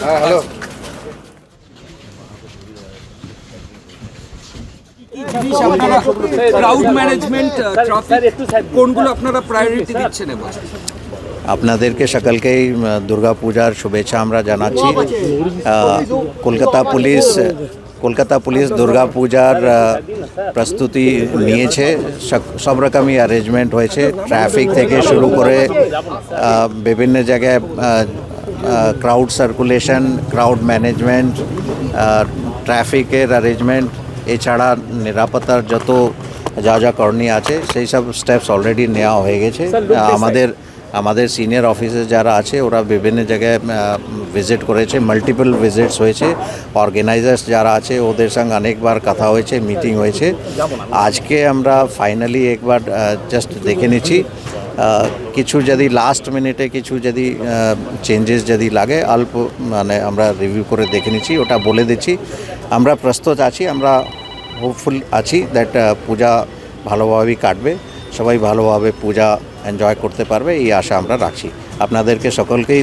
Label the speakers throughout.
Speaker 1: হ্যাঁ hello.
Speaker 2: Crowd management traffic কোনগুলো আপনারা প্রায়োরিটি দিচ্ছেন এবার?
Speaker 3: আপনাদেরকে সকলকেই আহ, দুর্গাপূজার শুভেচ্ছা আমরা জানাচ্ছি। কলকাতা পুলিশ কলকাতা পুলিশ দুর্গাপূজার আহ, প্রস্তুতি নিয়েছে। সব- সব রকমই অ্যারেঞ্জমেন্ট হয়েছে। ট্রাফিক থেকে শুরু করে বিভিন্ন জায়গায় ক্রাউড সার্কুলেশন ক্রাউড ম্যানেজমেন্ট ট্রাফিকের অ্যারেঞ্জমেন্ট এছাড়া নিরাপত্তার যত যা যা করণীয় আছে সেই সব স্টেপস অলরেডি নেওয়া হয়ে গেছে। আমাদের আমাদের সিনিয়র অফিসার যারা আছে ওরা বিভিন্ন জায়গায় ভিজিট করেছে মাল্টিপল ভিজিটস হয়েছে। অর্গানাইজার্স যারা আছে ওদের সঙ্গে অনেকবার কথা হয়েছে মিটিং হয়েছে। আজকে আমরা ফাইনালি একবার জাস্ট দেখে নিচ্ছি। কিছু যদি লাস্ট মিনিটে কিছু যদি চেঞ্জেস যদি লাগে, অল্প মানে আমরা রিভিউ করে দেখে নিচ্ছি, ওটা বলে দিচ্ছি। আমরা প্রস্তুত আছি, আমরা হোপফুল আছি দ্যাট পূজা ভালোভাবেই কাটবে, সবাই ভালোভাবে পূজা এনজয় করতে পারবে, এই আশা আমরা রাখছি। আপনাদেরকে সকলকেই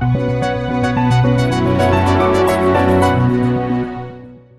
Speaker 4: Thank you.